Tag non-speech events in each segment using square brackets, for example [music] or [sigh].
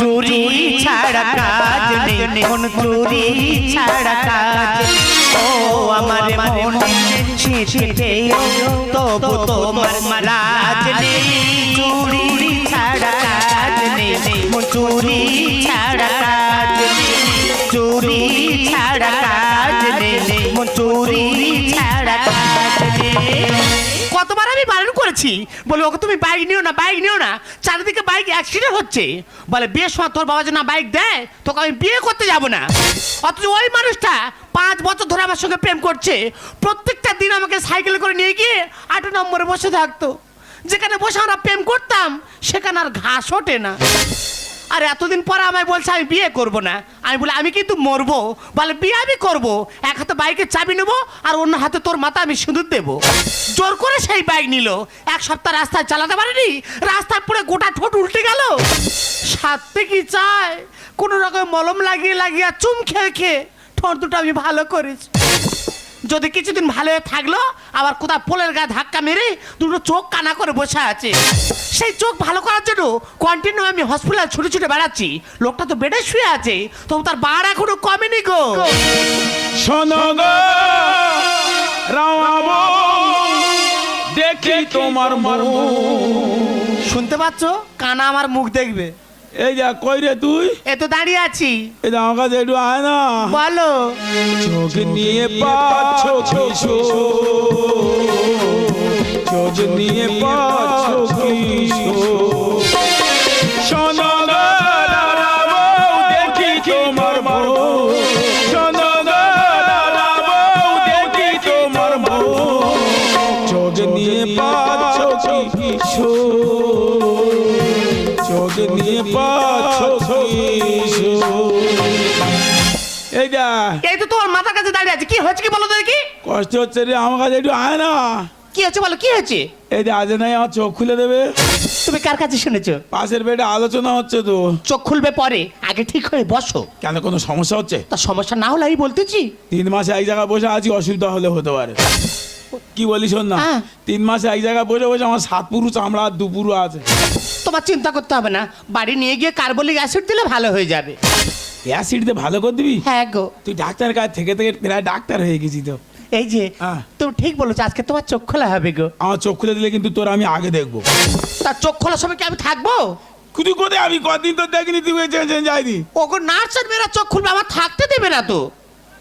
চুরি ছাড়া কাজ নেই। মন চুরি ছাড়া কাজ ও আমার মন ছিটেও তবু তোমার লাজ নেই। চুরি ছাড়া কাজ নেই। মন চুরি ছাড়া কাজ চুরি ছাড়া কাজ নেই। মন চুরি ছাড়া কাজ নেই। কতবার আমি বারণ করেছি বলে, ওকে তুমি বাইক নিও না বাইক নিও না। চারিদিকে বাইক অ্যাক্সিডেন্ট হচ্ছে। বলে, বিয়ে সময় তোর বাবা যেন বাইক দেয়, তোকে আমি বিয়ে করতে যাব না। অথচ ওই মানুষটা পাঁচ বছর ধরে আমার সঙ্গে প্রেম করছে। প্রত্যেকটা দিন আমাকে সাইকেল করে নিয়ে গিয়ে আট নম্বরে বসে থাকতো। যেখানে বসে আমরা প্রেম করতাম, সেখানে আর ঘাস ওঠে না। আর এতদিন পরে আমায় বলছে, আমি বিয়ে করব না। আমি বলে, আমি কিন্তু মরবো। বলে, বিয়ে আমি করব। এক হাতে বাইকের চাবি নেব আর অন্য হাতে তোর মাথা আমি সিঁদুর দেবো। জোর করে সেই বাইক নিল। এক সপ্তাহ রাস্তায় চালাতে পারেনি। রাস্তায় পুরো গোটা ঠোঁট উল্টে গেল। সাথে কি চায়? কোনো রকম মলম লাগিয়ে লাগিয়ে চুম খেয়ে খেয়ে ঠোঁট দুটো আমি ভালো করেছি। যদি কিছুদিন ভালো হয়ে থাকল আবার কোথাও পোলের গায়ে ধাক্কা মেরে দুটো চোখ কানা করে বসে আছে। সেই চোখ ভালো করার জন্য কন্টিনিউ আমি হসপিটাল ছুটে ছুটে বেড়াচ্ছি। লোকটা তো বেডে শুয়ে আছে তবু তার বার এখনও কমেনি গো। শোনো দেখি তোমার মর্ম শুনতে পাচ্ছ? কানা আমার মুখ দেখবে। এই যা কই রে তুই? এ তো দাঁড়িয়ে আছি। এই যা আমার কাছে একটু আয় না। বলো। চোখ নিয়ে পাচ্ছ কিশোর চোখ নিয়ে পাচ্ছ কিশোর আছে? কি হয়েছে কি বলো তো দেখি। কষ্ট হচ্ছে রে আমার কাছে একটু আয় না। কি হয়েছে বলো কি হয়েছে? এই যে আজ নাই আমার চোখ খুলে দেবে। তুমি কার কাছে শুনেছো? পাশের বেডে আলোচনা হচ্ছে তো। চোখ খুলবে পরে আগে ঠিক হয়ে বসো। কেন কোনো সমস্যা হচ্ছে? তা সমস্যা না হলে আমি বলতেছি। তিন মাসে এক জায়গায় বসে আছি অসুবিধা হলে হতে পারে। কি বলি শোন না হ্যাঁ। তিন মাসে এক জায়গায় বসে বসে আমার সাত পুরু চামড়া আর দু আছে। তোমার চিন্তা করতে হবে না বাড়ি নিয়ে গিয়ে কার্বলিক অ্যাসিড দিলে ভালো হয়ে যাবে। অ্যাসিড দিয়ে ভালো করে দিবি? হ্যাঁ গো। তুই ডাক্তার কাছ থেকে থেকে প্রায় ডাক্তার হয়ে গেছি তো। এই যে হ্যাঁ। তুমি ঠিক বলেছ আজকে তোমার চোখ খোলা হবে গো। আমার চোখ খুলে দিলে কিন্তু তোর আমি আগে দেখব। তার চোখ খোলার সময় কি আমি থাকব? তুই কোথায়? আমি কদিন তো দেখিনি তুই চেঞ্জ যাইনি। ওগো নার্সের মেয়েরা চোখ খুলবে আমার থাকতে দেবে না তো।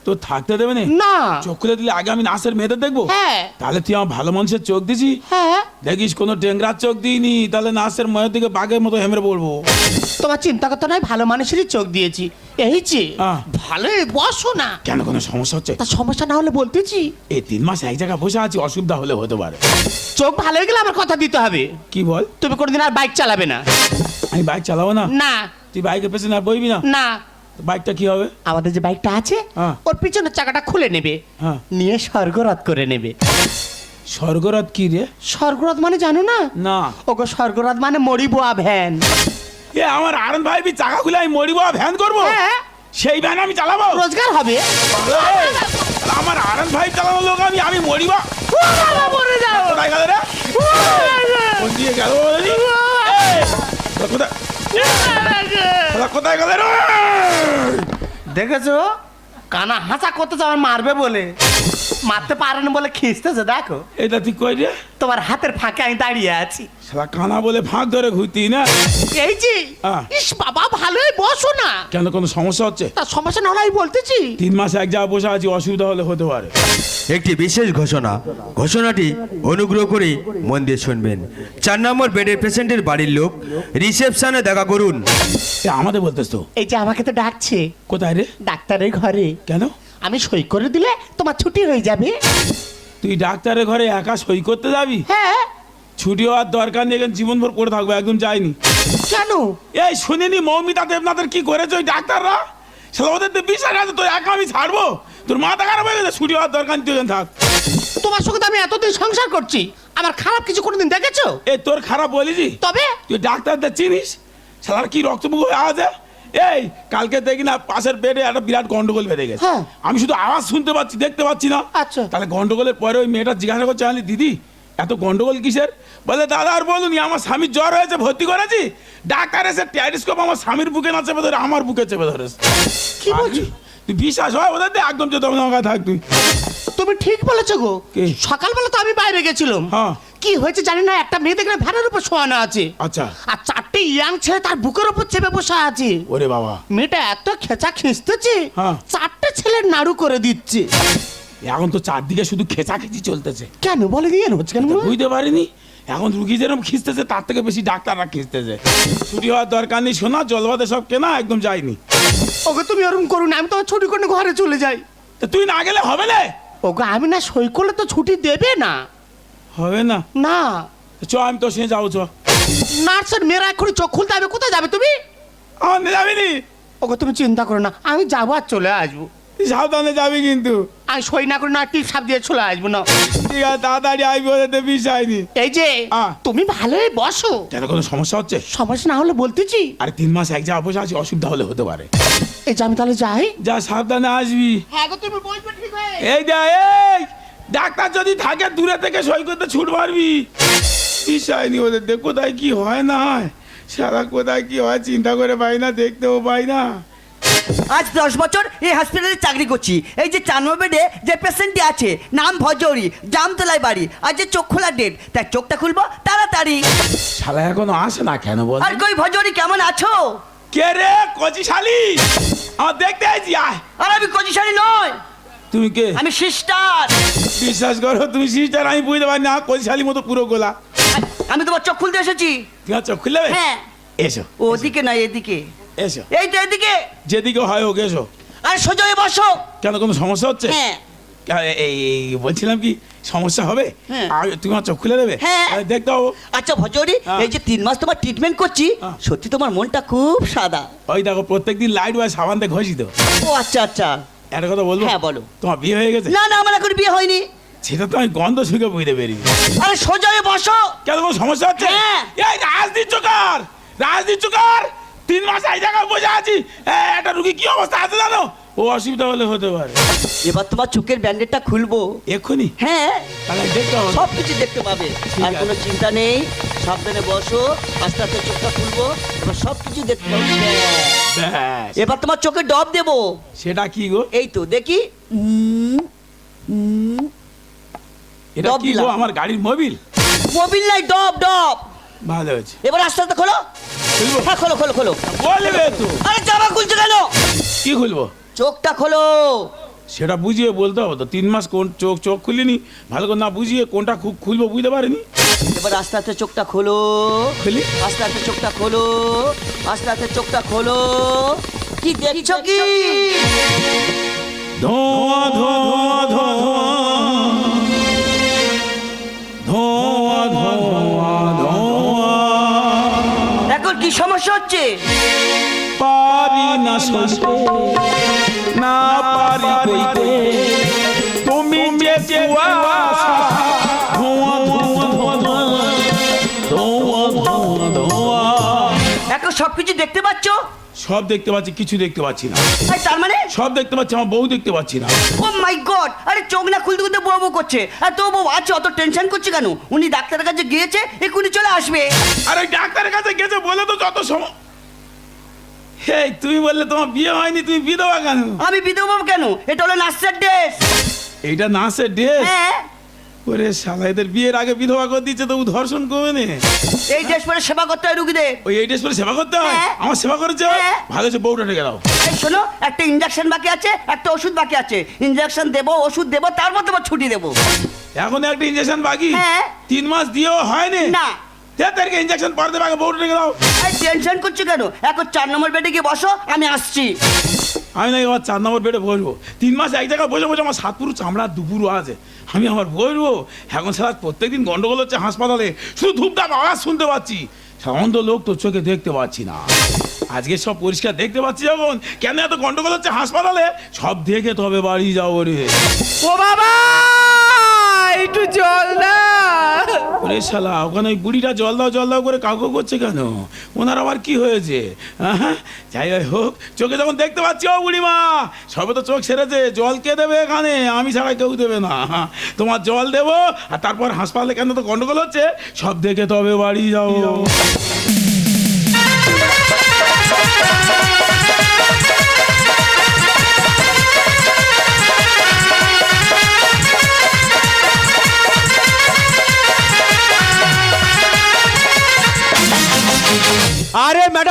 তোর থাকতে দেবে না? না। চোখ খুলে দিলে আগে আমি নার্সের মেয়েদের দেখব? হ্যাঁ। তাহলে তুই আমার ভালো মানুষের চোখ দিছি। হ্যাঁ। দেখিস কোনো টেংরার চোখ দিইনি তাহলে নার্সের ময়ের দিকে বাঘের মতো হেমরে পড়ব। তোমার চিন্তা করতে নয় ভালো মানুষেরই চোখ দিয়েছি। এই যে হ্যাঁ। ভালো বসো না। কেন কোনো সমস্যা হচ্ছে? তা সমস্যা না হলে বলতেছি। এই তিন মাস এক জায়গায় বসে আছি অসুবিধা হলে হতে পারে। চোখ ভালো হয়ে গেলে আমার কথা দিতে হবে। কি বল? তুমি কোনোদিন আর বাইক চালাবে না। আমি বাইক চালাবো না? না। তুই বাইকের পেছনে আর বইবি না? না। তো বাইকটা কি হবে? আমাদের যে বাইকটা আছে হ্যাঁ। ওর পিছনের চাকাটা খুলে নেবে। হ্যাঁ। নিয়ে স্বর্গরাত করে নেবে। স্বর্গরাত কি রে? স্বর্গরাত মানে জানো না? না। ওগো স্বর্গরাত মানে মরিবোয়া ভ্যান। এ আমার আরন ভাই বি চাকা খুলে আমি মরিব ভ্যান করব? হ্যাঁ। সেই ভ্যান আমি চালাবো? রোজগার হবে। আমার আরন ভাই চালানো লোক আমি আমি মরিব? মরে যাও। কোথায় গেল রে? কোন দিয়ে গেল কোথায়? কোথায়- গেল রে? দেখেছ? কানা হাসা করতে আমার মারবে বলে। মারতে পারেন বলে খিস্তেছে দেখো। এটা তুই কই রে? তোমার হাতের ফাঁকে আমি দাঁড়িয়ে আছি। শালা কানা বলে ফাঁক ধরে ঘুরতি না? এই যে হ্যাঁ। ইস বাবা ভালোই বসো না। কেন কোনো সমস্যা হচ্ছে? তার সমস্যা না হলে আমি বলতেছি। তিন মাস এক জায়গায় বসে আছি অসুবিধা হলে হতে পারে। একটি বিশেষ ঘোষণা। ঘোষণাটি অনুগ্রহ করে মন দিয়ে শুনবেন। চার নম্বর বেডের পেশেন্টের বাড়ির লোক রিসেপশনে দেখা করুন। এ আমাদের বলতেস তো এই যে আমাকে তো ডাকছে। কোথায় রে? ডাক্তারের ঘরে। কেন? আমি সই করে দিলে তোমার ছুটি হয়ে যাবে। তুই ডাক্তারের ঘরে একা সই করতে যাবি? হ্যাঁ। ছুটি হওয়ার দরকার নেই এখানে জীবনভর পড়ে থাকব একদম যাইনি। কেন? এই শুনিনি মৌমিতা দেবনাথের কি করেছে ওই ডাক্তাররা? শালা ওদের তো বিশ্বাস আছে তোর একা আমি ছাড়বো? তোর মাথা খারাপ হয়ে গেছে ছুটি হওয়ার দরকার নেই তুই এখানে থাক। তোমার সঙ্গে তো আমি এতদিন সংসার করছি আমার খারাপ কিছু কোনোদিন দেখেছ? এ তোর খারাপ বলিছি তবে? তুই ডাক্তারদের চিনিস? শালার কি রক্তমুখ হয়ে আছে? এই কালকে দেখি না পাশের বেডে একটা বিরাট গন্ডগোল বেড়ে গেছে হ্যাঁ। আমি শুধু আওয়াজ শুনতে পাচ্ছি দেখতে পাচ্ছি না আচ্ছা। তাহলে গন্ডগোলের পরে ওই মেয়েটা জিজ্ঞাসা করছে আমি দিদি এত গন্ডগোল কিসের বলে দাদা আর বলুন আমার স্বামীর জ্বর হয়েছে ভর্তি করেছি ডাক্তার এসে ট্যারিস্কোপ আমার স্বামীর বুকে না চেপে ধরে আমার বুকে চেপে ধরেছে কি বলছো? তুই বিশ্বাস হয় ওদের একদম যে তোমার থাক তুই তুমি ঠিক বলেছ গো? সকালবেলা তো আমি বাইরে গেছিলাম হ্যাঁ। কি হয়েছে জানি না একটা মেয়ে দেখলে ভ্যানের উপর শোয়ানো আছে। আচ্ছা। আর চারটে ইয়াং ছেলে তার বুকের উপর চেপে বসে আছে। ওরে বাবা। মেয়েটা এত খেচা খিঁচতেছে হ্যাঁ। চারটে ছেলের নাড়ু করে দিচ্ছে। এখন তো চারদিকে শুধু খেচাখেচি চলতেছে। কেন বলে দিয়ে হচ্ছে কেন বুঝতে পারিনি। এখন রুগী যেরকম খিস্তেছে তার থেকে বেশি ডাক্তাররা খিস্তেছে ছুটি হওয়ার দরকার নেই শোনা জলবাদে সব কেনা একদম যায়নি ওকে তুমি ওরকম করো না আমি তোমার ছুটি করে ঘরে চলে যাই। তা তুই না গেলে হবে না? ওকে আমি না সই করলে তো ছুটি দেবে না। হবে না? না। চ আমি তোর সঙ্গে যাব চ। নার্সের মেয়েরা এক্ষুনি চোখ খুলতে হবে কোথায় যাবে তুমি? আমি যাবি নি ওকে তুমি চিন্তা করো না আমি যাব আর চলে আসব। তুই সাবধানে যাবি কিন্তু। আমি সই না করে না টিপ সাপ দিয়ে চলে আসব না। ঠিক আছে তাড়াতাড়ি আসবি ওদের বিষয়নি এই যে। তুমি ভালোই বসো। কেন কোনো সমস্যা হচ্ছে? সমস্যা না হলে বলতেছি। আরে তিন মাস এক জায়গায় বসে আছি অসুবিধা হলে হতে পারে। এই যে আমি তাহলে যাই। যা সাবধানে আসবি। হ্যাঁ গো তুমি বসবে ঠিক হয়ে। এই যা এই! ডাক্তার যদি থাকে দূরে থেকে সই করতে ছুট মারবি। বিষয় নি ওদের দেখ কোথায় কি হয় না হয়। সারা কোথায় কি হয় চিন্তা করে পাই না দেখতেও পাই না। আজ দশ বছর এই হসপিটালে চাকরি করছি। এই যে চার বেডে যে পেশেন্টটি আছে নাম ভজরি জামতলায় বাড়ি আর যে চোখ খোলা ডেট তার চোখটা খুলবো তাড়াতাড়ি। শালা এখনও আসে না কেন বল? আর কই ভজরি কেমন আছো? কে রে কচি শালি? আমার দেখতে আইছি আয়। আর আমি কজিশানি নয়। তুমি কে? আমি সিস্টার বিশ্বাস করো তুমি সিস্টার আমি বুঝতে পারি না কচি শালি মতো পুরো গোলা। আমি তোমার চোখ খুলতে এসেছি। তোমার চোখ খুললে হ্যাঁ। এসো ওদিকে না এদিকে। এসো। এই তো এদিকে। যেদিকে হয় ওকে এসো। আর সোজা হয়ে বসো। কেন কোনো সমস্যা হচ্ছে? হ্যাঁ। এই- বলছিলাম কি সমস্যা হবে? হ্যাঁ। তুমি আমার চোখ খুলে দেবে? হ্যাঁ। দেখতে হব আচ্ছা ভজরি হ্যাঁ। এই যে তিন মাস তোমার ট্রিটমেন্ট করছি। সত্যি তোমার মনটা খুব সাদা। ওই দেখো প্রত্যেকদিন লাইট বা সাবান দিয়ে ঘষি তো। ও আচ্ছা আচ্ছা। একটা কথা বলব? হ্যাঁ, বলো। তোমার বিয়ে হয়ে গেছে? না না আমার এখন বিয়ে হয়নি। সেটা তো আমি গন্ধ শুকে বুঝতে পেরি আরে সোজা হয়ে বসো। কেন কোনো সমস্যা হচ্ছে? হ্যাঁ। এই রাজনীতি চোকার রাজনীতি চোকার তিন মাস এই জায়গায় বসে আছি। একটা রুগী কি অবস্থা আছে জানো? ও অসুবিধা হলে হতে পারে। এবার তোমার চোখের ব্যান্ডেডটা খুলবো। এক্ষুনি? হ্যাঁ। তাহলে দেখতে হবে। সব কিছু দেখতে পাবে। আর। কোনো চিন্তা নেই। সাবধানে বসো। আস্তে আস্তে চোখটা খুলবো। এবার সব কিছু দেখতে পাবে ব্যাস। এবার তোমার চোখে ডব দেবো। সেটা কি গো? এই তো দেখি। এটা কি গো আমার গাড়ির মোবিল? মোবিল নাই ডব ডব। ভালো হয়েছে। এবার আস্তে আস্তে খোলো। হ্যাঁ খোলো খোলো খোলো। বলবে তো। আরে জামা খুলছো কেন? কি খুলবো? চোখটা খোলো। সেটা বুঝিয়ে বলতে হবে তো। তিন মাস কোন চোখ চোখ খুলিনি। ভালো করে না বুঝিয়ে কোনটা খুব খুলবো বুঝতে পারিনি। এবার আস্তে আস্তে চোখটা খোলো। খুলি। আস্তে আস্তে চোখটা খোলো। আস্তে আস্তে চোখটা খোলো। কি দেখছ কি ধোঁয়া ধোঁয়া ধোঁয়া ধোঁয়া। ধোঁয়া ধোঁয়া এখন কি সমস্যা হচ্ছে। পারি না সইতে না পারি কইতে সবকিছু দেখতে পাচ্ছ? সব দেখতে পাচ্ছি কিছু দেখতে পাচ্ছি না। আর তার মানে? সব দেখতে পাচ্ছি আমার বউ দেখতে পাচ্ছি না। ও মাই গড আরে চোখ না খুলতে খুলতে বউ বউ করছে। আর তো বউ আছে অত টেনশন করছে কেন? উনি ডাক্তারের কাছে গিয়েছে এক্ষুনি চলে আসবে। আরে ডাক্তারের কাছে গেছে বলে তো যত সময় হে তুমি বললে তোমার বিয়ে হয়নি তুমি বিধবা কেন? আমি বিধবা কেন? এটা হলো নার্সের ড্রেস। এইটা নাচের ড্রেস? হ্যাঁ। ওরে শালা এদের বিয়ের আগে বিধবা করে দিচ্ছে তবু ধর্ষণ করবে না। এই ড্রেস পরে সেবা করতে হয় রুগীদের। ওই এই ড্রেস পরে সেবা করতে হয়? হ্যাঁ। আমার সেবা করেছে হ্যাঁ। ভালো হচ্ছে বউটা ঠেকে দাও। এই শোনো একটা ইঞ্জেকশন বাকি আছে একটা ওষুধ বাকি আছে। ইঞ্জেকশন দেবো ওষুধ দেবো তার মধ্যে আবার ছুটি দেবো। এখন একটা ইঞ্জেকশন বাকি? হ্যাঁ। তিন মাস দিয়েও হয়নি না? তাদেরকে ইঞ্জেকশন পরে দেবে আগে বউটা ঠেকে দাও। এই টেনশন করছ কেন? এখন চার নম্বর বেডে গিয়ে বসো আমি আসছি। আমি নাকি আমার চার নম্বর বেডে বসবো। তিন মাস এক জায়গায় বসে বসে আমার সাত পুরো চামড়া দুপুরও আছে। আমি আমার বসবো। এখন সারা প্রত্যেকদিন গন্ডগোল হচ্ছে হাসপাতালে। শুধু ধূপধাপ আওয়াজ শুনতে পাচ্ছি। অন্ধ লোক তোর চোখে দেখতে পাচ্ছি না। আজকে সব পরিষ্কার দেখতে পাচ্ছি যখন। কেন এত গন্ডগোল হচ্ছে হাসপাতালে? সব দেখে তবে বাড়ি যাব রে। ও বাবা! একটু জল না ওরে শালা, ওখানে ওই বুড়িটা জল দাও জল দাও করে কাউকে করছে কেন? ওনার আবার কি হয়েছে? হ্যাঁ যাই যাই হোক, চোখে যখন দেখতে পাচ্ছি, ও বুড়িমা, সবে তো চোখ সেরেছে, জল কে দেবে এখানে? আমি ছাড়া কেউ দেবে না। তোমার জল দেবো, আর তারপর হাসপাতালে কেন তো গন্ডগোল হচ্ছে, সব দেখে তবে বাড়ি যাও।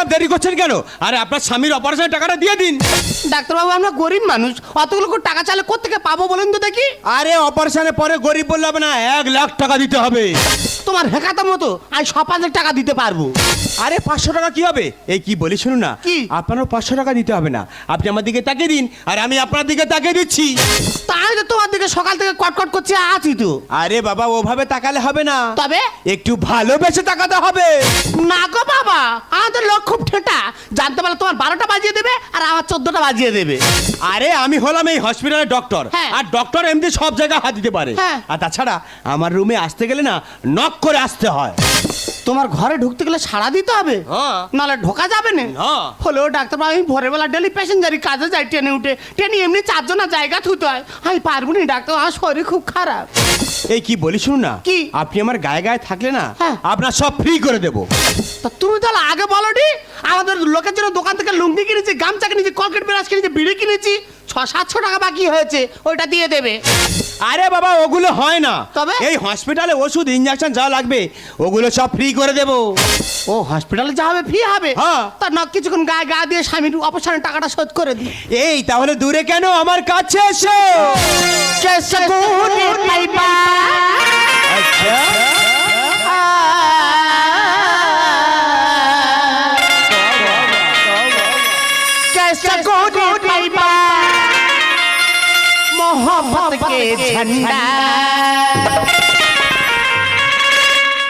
ম্যাডাম দেরি করছেন কেন? আরে আপনার স্বামীর অপারেশনের টাকাটা দিয়ে দিন। ডাক্তারবাবু আমরা গরিব মানুষ। অতগুলো করে টাকা চাইলে কোথেকে পাবো বলেন তো দেখি? আরে অপারেশনের পরে গরিব বললে হবে না এক লাখ টাকা দিতে হবে। তোমার হেকাতার মতো আমি ছ পাঁচ টাকা দিতে পারব। আরে পাঁচশো টাকা কি হবে? এই কি বলি শুনুন না। কি? আপনারও পাঁচশো টাকা দিতে হবে না। আপনি আমার দিকে তাকিয়ে দিন আর আমি আপনার দিকে তাকিয়ে দিচ্ছি। তাই তো তোমার দিকে সকাল থেকে কটকট করছে আছি তো। আরে বাবা ওভাবে তাকালে হবে না। তবে? একটু ভালোবেসে তাকাতে হবে। না গো বাবা আমাদের লোক খুব ঠেটা। জানতে পারলে তোমার বারোটা বাজিয়ে দেবে আর আমার চোদ্দটা বাজিয়ে দেবে। আরে আমি হলাম এই হসপিটালের ডক্টর হ্যাঁ। আর ডক্টর এমনি সব জায়গায় হাত দিতে পারে। হ্যাঁ। আর তাছাড়া আমার রুমে আসতে গেলে না নক করে আসতে হয়। তোমার ঘরে ঢুকতে গেলে সাড়া দিতে হবে হ্যাঁ। নাহলে ঢোকা যাবে না না। ডাক্তার ডাক্তারবাবু আমি ভোরের বেলা ডেলি প্যাসেঞ্জারি কাজে যাই ট্রেনে উঠে ট্রেনে এমনি চারজনের জায়গা থুতে হয় আমি পারব না ডাক্তার আমার শরীর খুব খারাপ এই কি বলি শুনুন না কি? আপনি আমার গায়ে গায়ে থাকলে না হ্যাঁ। আপনার সব ফ্রি করে দেবো তা তুমি তাহলে আগে বলো নি আমাদের লোকের জন্য দোকান থেকে লুঙ্গি কিনেছি গামছা কিনেছি কলকেট ব্রাশ কিনেছি বিড়ি কিনেছি ছ সাতশো টাকা বাকি হয়েছে ওইটা দিয়ে দেবে আরে বাবা ওগুলো হয় না তবে? এই হসপিটালে ওষুধ ইঞ্জেকশন যা লাগবে ওগুলো সব ফ্রি করে দেবো ও হসপিটালে যা হবে ফি হবে হ্যাঁ। তা না কিছুক্ষণ গায়ে গা দিয়ে স্বামীর অপারেশনের টাকাটা শোধ করে দিই এই তাহলে দূরে কেন আমার কাছে এসো আচ্ছা मोहब्बत के झंडा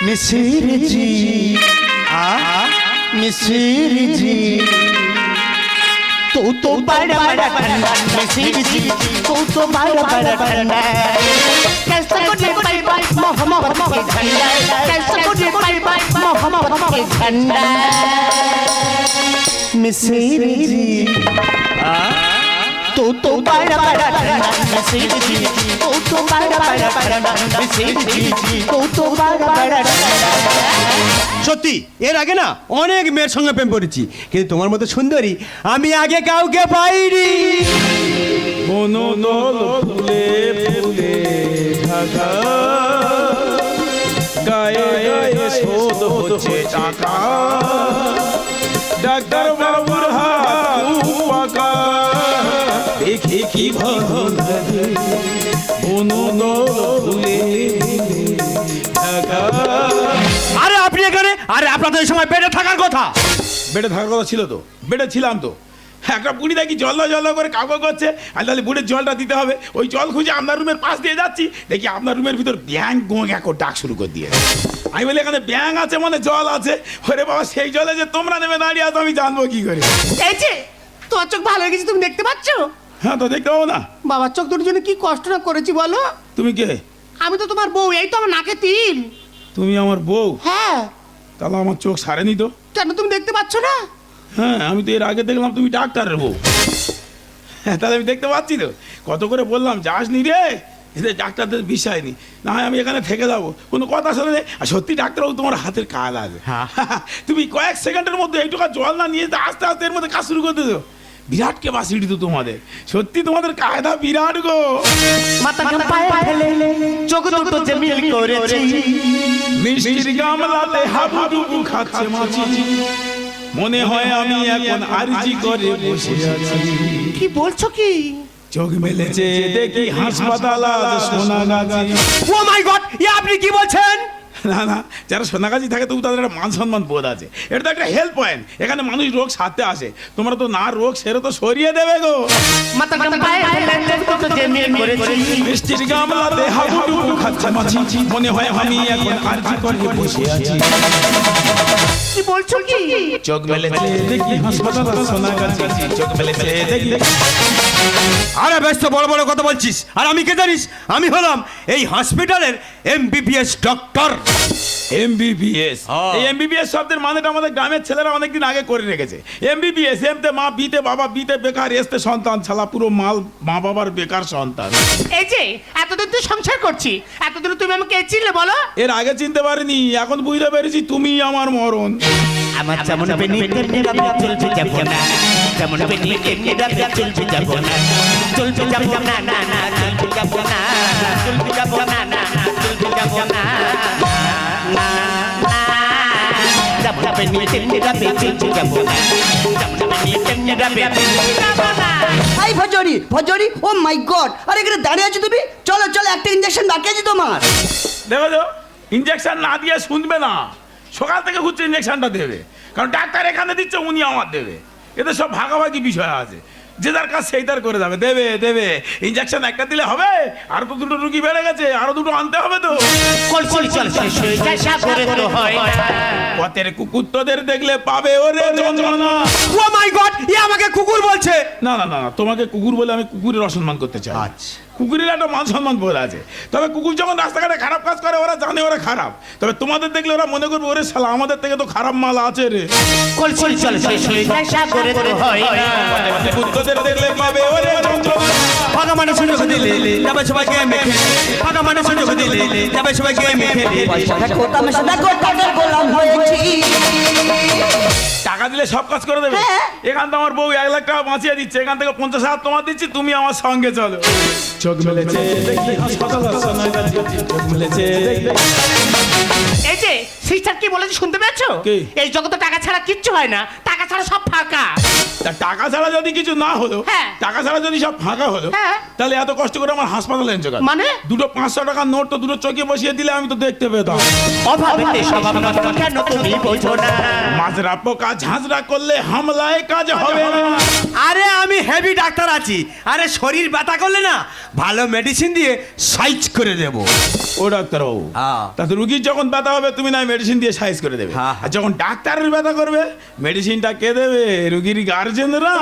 मिसिर जी मिसिर जी तू तो बड़ा बड़ा ठंडा मिसिर जी तू तो बड़ा बड़ा ठंडा कैसा को दे बाई बाई मोहब्बत के झंडा कैसा को दे बाई बाई मोहब्बत के झंडा मिसिर जी तू तो बड़ा बड़ा ठंडा मिसिर जी तू तो बड़ा बड़ा ठंडा मिसिर जी तू तो बड़ा बड़ा সত্যি এর আগে না অনেক মেয়ের সঙ্গে প্রেম করেছি কিন্তু তোমার মতো সুন্দরী আমি আগে কাউকে পাইনি মনোনল ফুলে ফুলে ঢাকা গায়ে গায়ে শোধ হচ্ছে টাকা ডাক্তার বাবুর ভালো লাগে আরে আপনি এখানে? আরে আপনাদের এই সময় বেডে থাকার কথা। বেডে থাকার কথা ছিল তো। বেডে ছিলাম তো। একটা বুড়ি দেখি জল দাও জল করে কাগজ করছে। আর তাহলে বুড়ির জলটা দিতে হবে। ওই জল খুঁজে আপনার রুমের পাশ দিয়ে যাচ্ছি। দেখি আপনার রুমের ভিতর ব্যাং গোঁ এক ডাক শুরু করে দিয়ে। আমি বলি এখানে ব্যাং আছে মানে জল আছে? ওরে বাবা সেই জলে যে তোমরা নেমে দাঁড়িয়ে আছো আমি জানব কি করে? এই যে তোমার চোখ ভালো হয়ে গেছে তুমি দেখতে পাচ্ছ? হ্যাঁ তো দেখতে পাবো না। বাবার চোখ দুটোর জন্য কি কষ্ট না করেছি বলো? তুমি কে? আমি তো তোমার বউ এই তো আমার নাকে তিল। তুমি আমার বউ? হ্যাঁ। তাহলে আমার চোখ সারেনি তো? কেন তুমি দেখতে পাচ্ছ না? হ্যাঁ আমি তো এর আগে দেখলাম তুমি ডাক্তারের বউ। হ্যাঁ তাহলে আমি দেখতে পাচ্ছি তো। কত করে বললাম যাস নি রে? এদের ডাক্তারদের বিষয় নি না হয় আমি এখানে থেকে যাব। কোনো কথা শোনে নেই। আর সত্যি ডাক্তারবাবু তোমার হাতের কাজ আছে। [laughs] তুমি কয়েক সেকেন্ডের মধ্যে এইটুকু জল না নিয়ে যেতে আস্তে আস্তে এর মধ্যে কাজ শুরু করে দিতো বিরাট ক্যাপাসিটি তো তোমাদের? সত্যি তোমাদের কায়দা বিরাট গো। চোখ দুটো যে মিল করেছি। মিষ্টির গামলাতে হাবুডুবু খাচ্ছে মাছি। মনে হয় আমি এখন আরজি করে বসে আছি। কি বলছো কি? চোখ মেলেছে দেখি হাসপাতাল আজ সোনাগাছি ও মাই গড এ আপনি কি বলছেন? না না যারা সোনাগাছি থাকে তবু তাদের একটা মান সম্মান বোধ আছে। এটা তো একটা হেল্প পয়েন্ট এখানে মানুষ রোগ সারতে আসে। তোমরা তো না রোগ সেরে তো সরিয়ে দেবে গো। মিষ্টির গামলাতে হাবুডুবু খাচ্ছে মাছি মনে হয় আমি এখন আরজি করে বসে আছি। কি বলছো কি? চোখ মেলেছে দেখি হাসপাতাল সোনাগাছি চোখ মেলেছে দেখি আরে ব্যস্ত বড় বড় কথা বলছিস। আর আমি কে জানিস? আমি হলাম এই হসপিটালের এমবিবিএস ডক্টর এমবিবিএস। এই এমবিবিএস শব্দের মানেটা আমাদের গ্রামের ছেলেরা অনেকদিন আগে করে রেখেছে। এমবিবিএস এমতে মা বিতে বাবা বিতে বেকার এসতে সন্তান ছালা পুরো মাল মা বাবার বেকার সন্তান। এই যে এতদিন তুই সংসার করছি। এতদিন তুমি আমাকে চিনলে বলো। এর আগে চিনতে পারিনি এখন বুঝতে পেরেছি তুমি আমার মরণ। আমার যেমন বেনি তেমনি রাবে চলছে যাব না। যেমন বেনি তেমনি রাবে চলছে যাব না। চলছে যাব না না না চলছে যাব না চলছে যাব না না। যাব ভজরি ভজরি ও মাই গড আরে, এখানে দাঁড়িয়ে আছো তুমি? চলো চলো, একটা ইঞ্জেকশন বাকি আছে তোমার। দেখো তো ইঞ্জেকশন না দিয়ে শুনবে না। সকাল থেকে ঘুরছে ইঞ্জেকশনটা দেবে। কারণ ডাক্তার এখানে দিচ্ছে, উনি আমার দেবে। এদের সব ভাগাভাগি বিষয় আছে। যে যার কাজ সেই তার করে যাবে দেবে দেবে ইঞ্জেকশন একটা দিলে হবে আর তো দুটো রুগী বেড়ে গেছে আরও দুটো আনতে হবে তো হয়ে হয় পথের কুকুর তোদের দেখলে পাবে ওরে যন্ত্রণা ও মাই গড ই আমাকে কুকুর বলছে না না না না তোমাকে কুকুর বলে আমি কুকুরের অসম্মান করতে চাই আচ্ছা। কুকুরের একটা মান সম্মান বোধ আছে। তবে কুকুর যখন রাস্তাঘাটে খারাপ কাজ করে ওরা জানে ওরা খারাপ। তবে তোমাদের দেখলে ওরা মনে করবে ওরে শালা আমাদের থেকে তো খারাপ মাল আছে রে। দেখলে পাবে ওরে ফাঁকা মানুষ সুযোগ দিলে যাবে সবাই গেমে খেলে ফাঁকা মানুষ সুযোগ দিলে যাবে সবাই গেমে খেলে গোলাম হয়েছি। টাকা দিলে সব কাজ করে দেবে। হ্যাঁ। এখান থেকে আমার বউ এক লাখ টাকা বাঁচিয়ে দিচ্ছে এখান থেকে পঞ্চাশ হাজার তোমার দিচ্ছি তুমি আমার সঙ্গে চলো। চোখ মেলেছে দেখি হাসপাতাল আসছে না চোখ মেলেছে দেখি। এই যে সিস্টার কি বলেছে শুনতে পেয়েছ কি? এই জগতে টাকা ছাড়া কিচ্ছু হয় না টাকা ছাড়া সব ফাঁকা তা টাকা ছাড়া যদি কিছু না হলো হ্যাঁ। টাকা ছাড়া যদি সব ফাঁকা হলো হ্যাঁ। তাহলে এত কষ্ট করে আমার হাসপাতালে এনেছো কেন? মানে? দুটো পাঁচশো টাকার নোট তো দুটো চোখে বসিয়ে দিলে আমি তো দেখতে পেতাম অভাবেতে স্বভাব নষ্ট কেন তুমি বোঝো না মাজরা পোকা ঝাঁঝরা করলে হামলায় কাজ হবে না আরে আমি হেভি ডাক্তার আছি আরে শরীর ব্যথা করলে না ভালো মেডিসিন দিয়ে সাইজ করে দেব ও ডাক্তারবাবু হ্যাঁ। তাতে রুগীর যখন ব্যথা হবে তুমি না মেডিসিন দিয়ে সাইজ করে দেবে। হ্যাঁ, আর যখন ডাক্তারের ব্যথা করবে মেডিসিনটা কে দেবে? রুগীর গার্জেনরা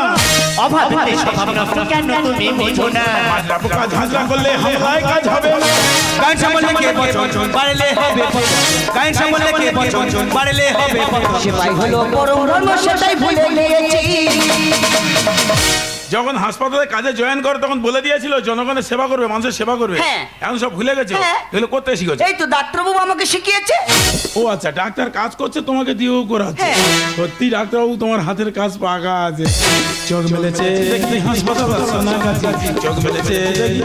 অভাবেতে স্বভাব কেন তুমি বোঝো না? পোকা ঝাঁঝরা করলে হামলায় কাজ হবে না। গান সামলে কে বচন? বাড়লে হবে গান সামলে কে বচন? বাড়লে হবে সেটাই হলো পরম ধর্ম সেটাই ভুলে গিয়েছি যখন হাসপাতালে কাজে জয়েন করে তখন বলে দিয়েছিল জনগণের সেবা করবে মানুষের সেবা করবে। হ্যাঁ। এখন সব ভুলে গেছে? হ্যাঁ। এগুলো করতে শিখেছে? এই তো ডাক্তারবাবু আমাকে শিখিয়েছে। ও আচ্ছা ডাক্তার কাজ করছে তোমাকে দিয়েও করাচ্ছে। হ্যাঁ। সত্যি ডাক্তারবাবু তোমার হাতের কাজ পাকা আছে। চোখ মেলেছে। দেখি হাসপাতাল। চোখ মেলেছে। দেখি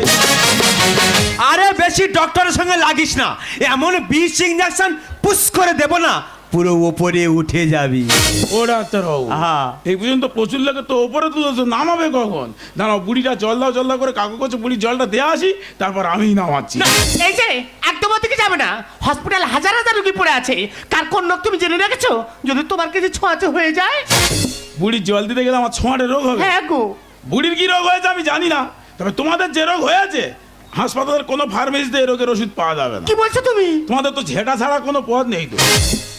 আরে বেশি ডক্টরের সঙ্গে লাগিস না। এমন বিষ ইঞ্জেকশন পুশ করে দেব না। পুরো ওপরে উঠে যাবি। ও ডাক্তারবাবু হ্যাঁ। এই পর্যন্ত প্রচুর লোকে তো ওপরে তুলেছো নামাবে কখন? দাঁড়াও বুড়িটা জল দাও জল দাও করে কাকু করছে বুড়ি জলটা দেওয়া আসি তারপর আমি নামাচ্ছি। না, এই যে একদম ওদিকে যাবে না। হসপিটাল হাজার হাজার রুগী পড়ে আছে। কার কোন রোগ তুমি জেনে রেখেছো? যদি তোমার কাছে ছোঁয়াচে হয়ে যায়। বুড়ির জল দিতে গেলে আমার ছোঁয়াটে রোগ হবে। হ্যাঁ গো। বুড়ির কি রোগ হয়েছে আমি জানি না। তবে তোমাদের যে রোগ হয়েছে হাসপাতালের কোনো ফার্মেসিতে এই রোগের ওষুধ পাওয়া যাবে না। কি বলছো তুমি? তোমাদের তো ঝেঁটা ছাড়া কোনো পথ নেই তো।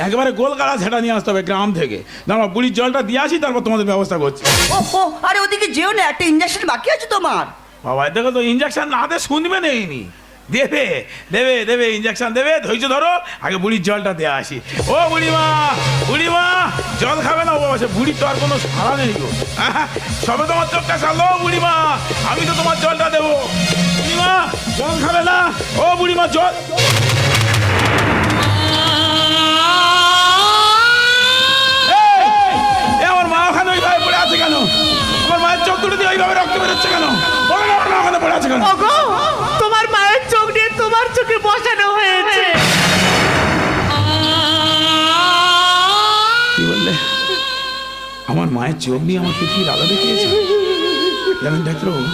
একেবারে গোল গাড়া ঝেঁটা নিয়ে আসতে হবে গ্রাম থেকে। দাঁড়া বুড়ির জলটা দিয়ে আসি তারপর তোমাদের ব্যবস্থা করছি। ও ও আরে ওদিকে যেও না একটা ইঞ্জেকশন বাকি আছে তোমার। বাবা দেখো তো ইঞ্জেকশন না দে শুনবে নেইনি দেবে দেবে দেবে ইঞ্জেকশন দেবে ধৈর্য ধরো আগে বুড়ির জলটা দেয়া আসি। ও বুড়িমা বুড়িমা জল খাবে না ও বাবা সে বুড়ির তো আর কোনো সারা নেই গো। সবে তোমার চোখটা সারলো বুড়িমা আমি তো তোমার জলটা দেবো। বুড়িমা জল খাবে না? ও বুড়িমা জল। আমার মা ওখানে ওইভাবে পড়ে আছে কেন? আমার মায়ের চোখ দুটো দিয়ে ওইভাবে রক্ত বেরোচ্ছে কেন? মা ওখানে পড়ে আছে কেন? ওগো তোমার মায়ের চোখ দিয়ে তোমার চোখে বসানো হয়েছে। কি বললে? আমার মায়ের চোখ নিয়ে আমার পৃথিবীর আলো দেখিয়েছে? জানেন ডাক্তারবাবু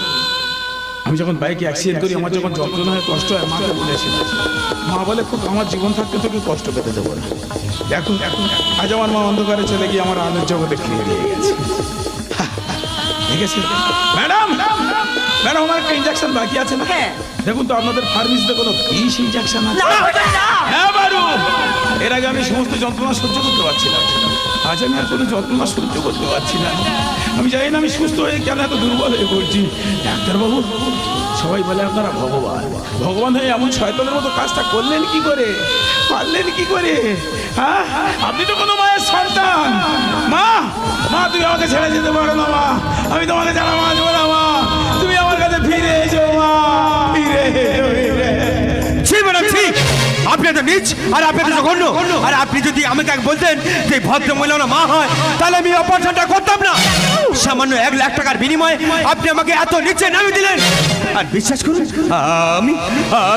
আমি যখন বাইকে অ্যাক্সিডেন্ট করি আমার যখন যন্ত্রণা হয় কষ্ট হয় মাকে বলেছিল মা বলে খুব আমার জীবন থাকতে তোকে কষ্ট পেতে দেবো না। দেখুন এখন আজ আমার মা অন্ধকারে চলে গিয়ে আমার আলোর জগতে ফিরে দিয়ে গেছে। ঠিক আছে ম্যাডাম! ম্যাডাম আমার একটা ইঞ্জেকশন বাকি আছে না? হ্যাঁ। দেখুন তো আপনাদের ফার্মেসিতে কোনো বিষ ইঞ্জেকশন আছে? না, না, না। হ্যাঁ বারু। এর আগে আমি সমস্ত যন্ত্রণা সহ্য করতে পারছিলাম আজ আমি আর কোনো যন্ত্রণা সহ্য করতে পারছি না। আমি জানি না, আমি সুস্থ হয়ে কেন এত দুর্বল হয়ে পড়ছি? ডাক্তারবাবু, সবাই বলে আপনারা ভগবান। ভগবান হয়ে এমন শয়তানের মতো কাজটা করলেন কি করে? পারলেন কি করে? হ্যাঁ? আপনি তো কোনো মায়ের সন্তান। মা মা, তুমি আমাকে ছেড়ে যেতে পারো না, মা। আমি তোমাকে জানা না, মা। তুমি আমার কাছে ফিরে এসো, মা। ফিরে এসো। আপনি তো নিচ, আর আপনি তো জঘন্য আর আপনি যদি আমাকে আগে বলতেন যে ভদ্র মহিলা ওনার মা হয়, তাহলে আমি অপারেশনটা করতাম না। সামান্য এক লাখ টাকার বিনিময়ে আপনি আমাকে এত নিচে নামিয়ে দিলেন। আর বিশ্বাস করুন, আমি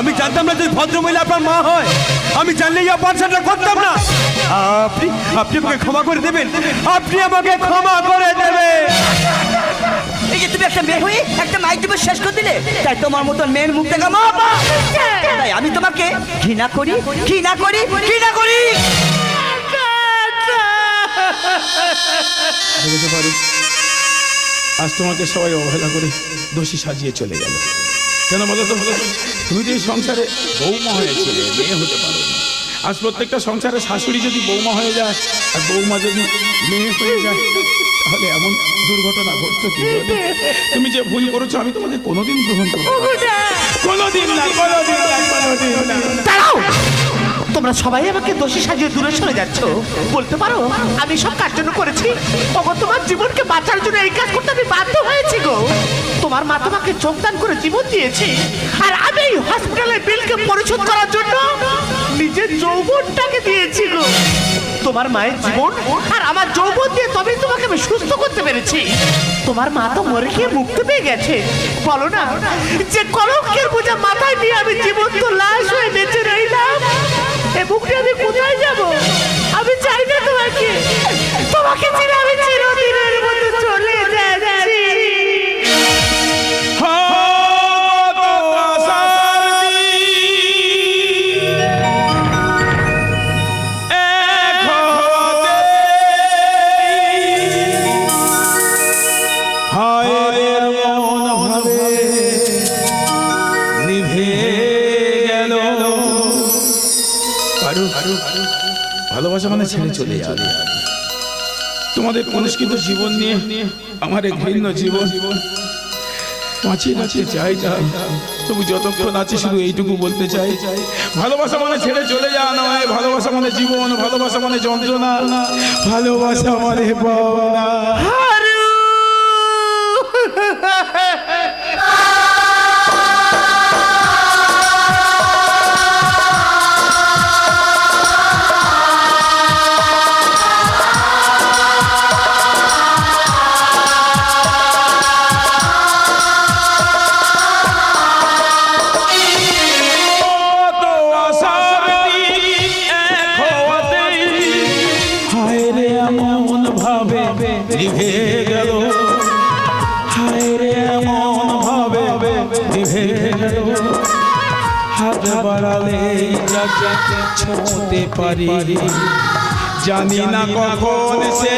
আমি জানতাম না যে ভদ্র মহিলা আপনার মা হয়। আমি জানলে এই অপারেশনটা করতাম না। আপনি আপনি আমাকে ক্ষমা করে দেবেন। আপনি আমাকে ক্ষমা করে দেবেন। এই যে তুমি একটা মেয়ে হয়ে একটা মায়ের জীবন শেষ করে দিলে, তাই তোমার মতন মেয়ের মুখ দেখা মা তাই আমি তোমাকে ঘৃণা করি ঘৃণা করি ঘৃণা করি। আজ তোমাকে সবাই অবহেলা করে দোষী সাজিয়ে চলে গেল। কেন বলো তো তুমি তো সংসারে বৌমা হয়েছিলে, মেয়ে হতে পারো না। আজ প্রত্যেকটা সংসারে শাশুড়ি যদি বৌমা হয়ে যায় আর বৌমা যদি মেয়ে হয়ে যায় তাহলে এমন দুর্ঘটনা ঘটতো কি? তুমি যে ভুল করেছ আমি তোমাকে কোনোদিন গ্রহণ করব কোনোদিন না কোনোদিন না কোনোদিন না। দাঁড়াও! তোমরা সবাই আমাকে দোষী সাজিয়ে দূরে সরে যাচ্ছ। বলতে পারো আমি সব কাজ জন্য করেছি। ওগো তোমার জীবনকে বাঁচার জন্য এই কাজ করতে আমি বাধ্য হয়েছি গো। তোমার মা তোমাকে যোগদান করে জীবন দিয়েছে। আর আমি এই হসপিটালের বিলকে পরিশোধ করার জন্য নিজের যৌবনটাকে দিয়েছি গো। তোমার মায়ের জীবন আর আমার যৌবন দিয়ে তবেই তোমাকে আমি সুস্থ করতে পেরেছি। তোমার মা তো মরে গিয়ে মুক্তি পেয়ে গেছে। বলো না, যে কলঙ্কের বোঝা মাথায় নিয়ে আমি জীবন তো লাশ হয়ে বেঁচে রইলাম, এ মুখটা আমি কোথায় যাব? আমি চাই না তোমাকে। তোমাকে ছেড়ে আমি চিরদিনের ছেড়ে চলে যাবে। তোমাদের পুরস্কৃত জীবন নিয়ে আমার এক ভিন্ন জীবন। বাঁচিয়ে বাঁচিয়ে যাই চাই। তবু যতক্ষণ আছে শুধু এইটুকু বলতে চাই। ভালোবাসা মানে ছেড়ে চলে যাওয়া নয়। ভালোবাসা মানে জীবন ভালোবাসা মানে যন্ত্রণা। ভালোবাসা মানে পাওনা নিভে হাত বাড়ালে ছোঁতে পারি। জানি না কখন সে